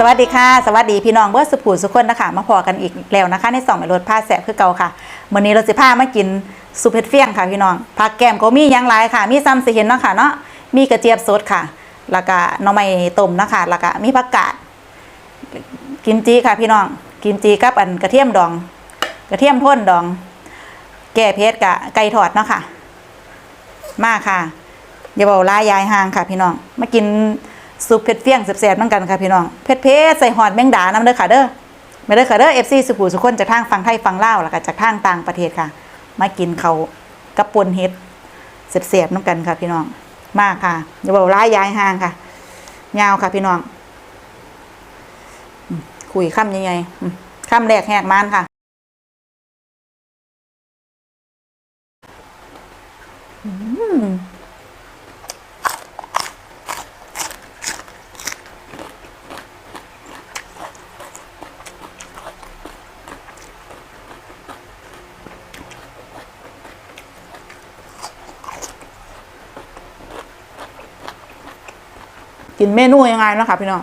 สวัสดีค่ะ สวัสดีพี่น้องเบิร์สุภูสุคนนะคะมาพอกันอีกแล้วนะคะ ในสองหมายรถผ้าแสบคือเก่าค่ะวันนี้เราจะพามากินซุปเห็ดเฟี้ยงค่ะพี่น้องผักแก้มก็มียังหลายค่ะ มีซ้ำสิเห็นเนาะค่ะเนาะมีกระเจี๊ยบสดค่ะ แล้วก็น่อไม้ต้มนะคะแล้วก็มีผักกาดกิมจีค่ะพี่น้องกิมจีกับอันกระเทียมดอง กระเทียมพ่นดอง แก่เพชรกะไก่ทอดเนาะค่ะ มากค่ะอย่าบอกลายายห่างค่ะ พี่น้องมากิน ซุปเผ็ดเฟี้ยงแซ่บๆเหมือนกันค่ะพี่น้องเผ็ดเพชรใส่หอดแมงดาน้ำเด้อค่ะเด้อไม่เด้อค่ะเด้อเอฟซีสุขุสุขคนจากทางฝั่งไทยฝั่งลาวแล้วก็จากทางต่างประเทศค่ะ มากินเขากับปนเฮ็ดแซ่บๆน้ำกันค่ะพี่น้องมาค่ะอย่าบอกลายยายห่างค่ะยาวค่ะพี่น้องคุยค่ำยังไงอืมค่ำแรกแหกมานค่ะ กินเมนูยังไงเนาะคะพี่น้อง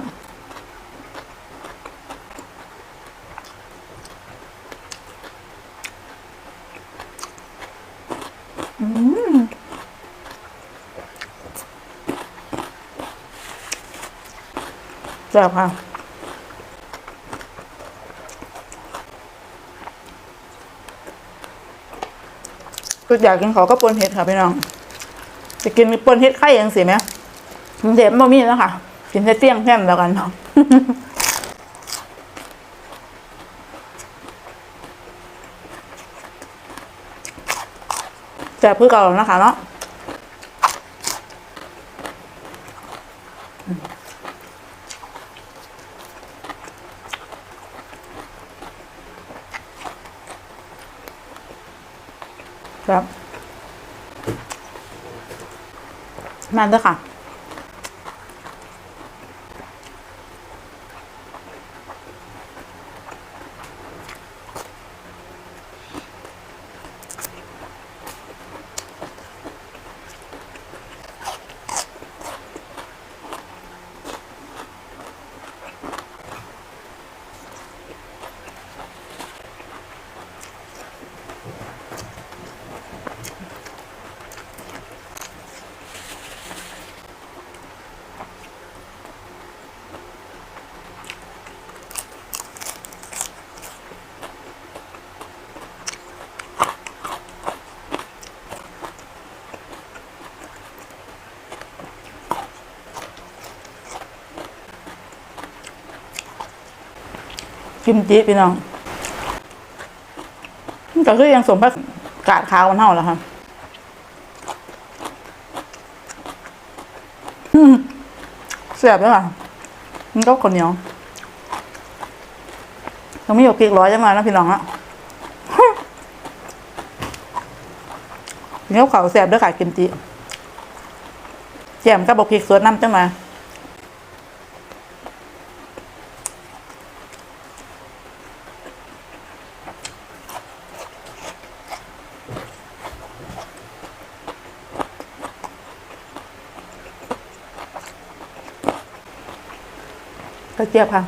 อืมแซ่บค่ะคืออยากกินเขาก็ปนเห็ดค่ะพี่น้อง จะกินปนเห็ดไข่ยังสิไหม เด็ดบ่มีแล้วค่ะกินแค่เตี้ยงแค่มแล้วกันเนาะแซ่เพื่อเก่านะคะเนาะครับ มาเด้อค่ะ กิมจิพี่น้องก็คือยังสมพักกาดขาวมันเท่าแล้วค่ะอืมเสียบแล้วค่ะมันก็คนเหนียวต้องมีหยกพริกร้อยจังเลยนะพี่น้องอะเนี้ยเขาวแสบด้วยค่ะกิมจิแจ่มก็บอกพริกสดน้ำจังมา กระเจี๊ยบค่ะ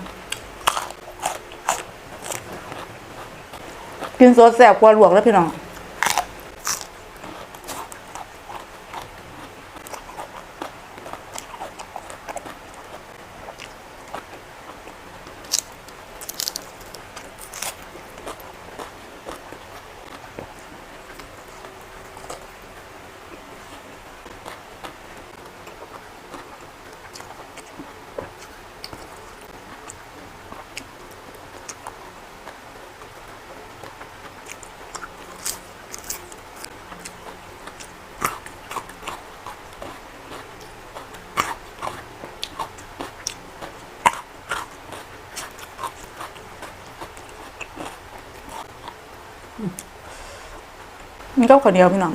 กินสดแสบกว่าลวกแล้วพี่น้อง มันก็ข้าวเหนียวพี่น้อง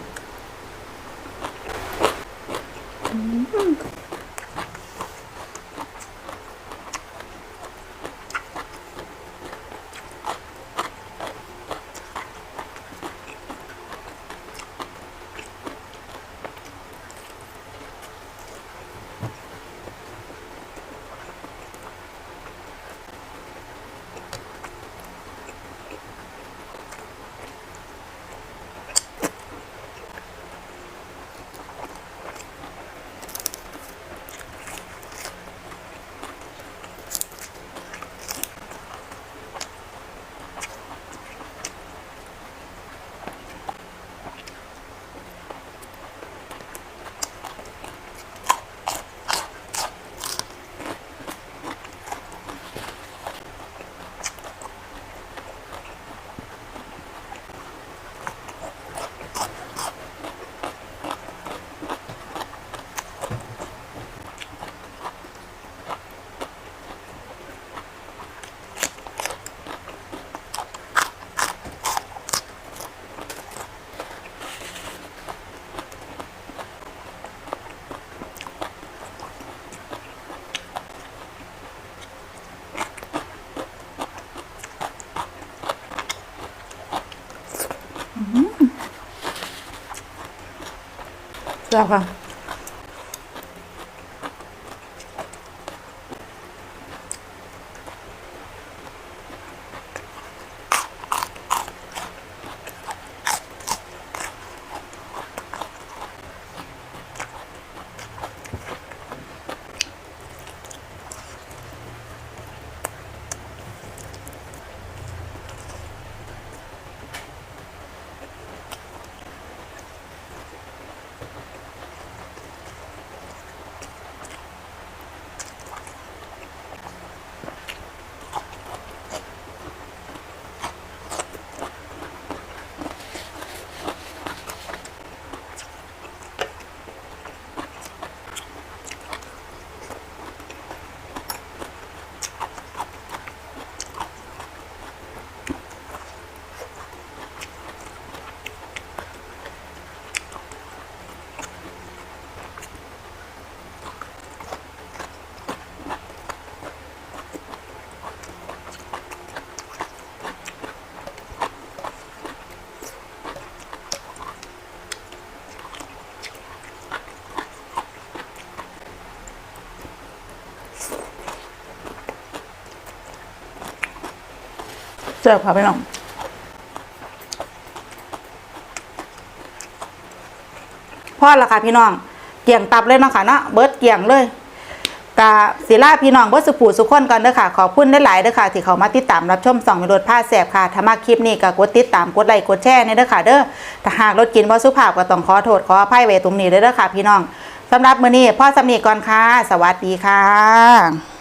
แล้ว เสิร์ฟค่ะพี่น้องพ่อละค่ะพี่น้องเกี่ยงตับเลยนะค่ะเนาะเบิร์ดเกี่ยงเลยกะศิลาพี่น้องเบิร์ดสุผูสุขคนก่อนเด้อค่ะ ขอบคุณได้หลายเด้อค่ะ ที่เขามาติดตามรับชมส่องมีรถผ้าแสบค่ะถ้ามาคลิปนี้ก็กดติดตามกดไลค์กดแชร์ในเด้อค่ะ เด้อถ้าหากรถกินบ่สุภาพก็ต้องขอโทษขออภัยไว้ตรงนี้เด้อค่ะ พี่น้องสำหรับมื้อนี้พ่อสำนีก่อนค่ะ สวัสดีค่ะ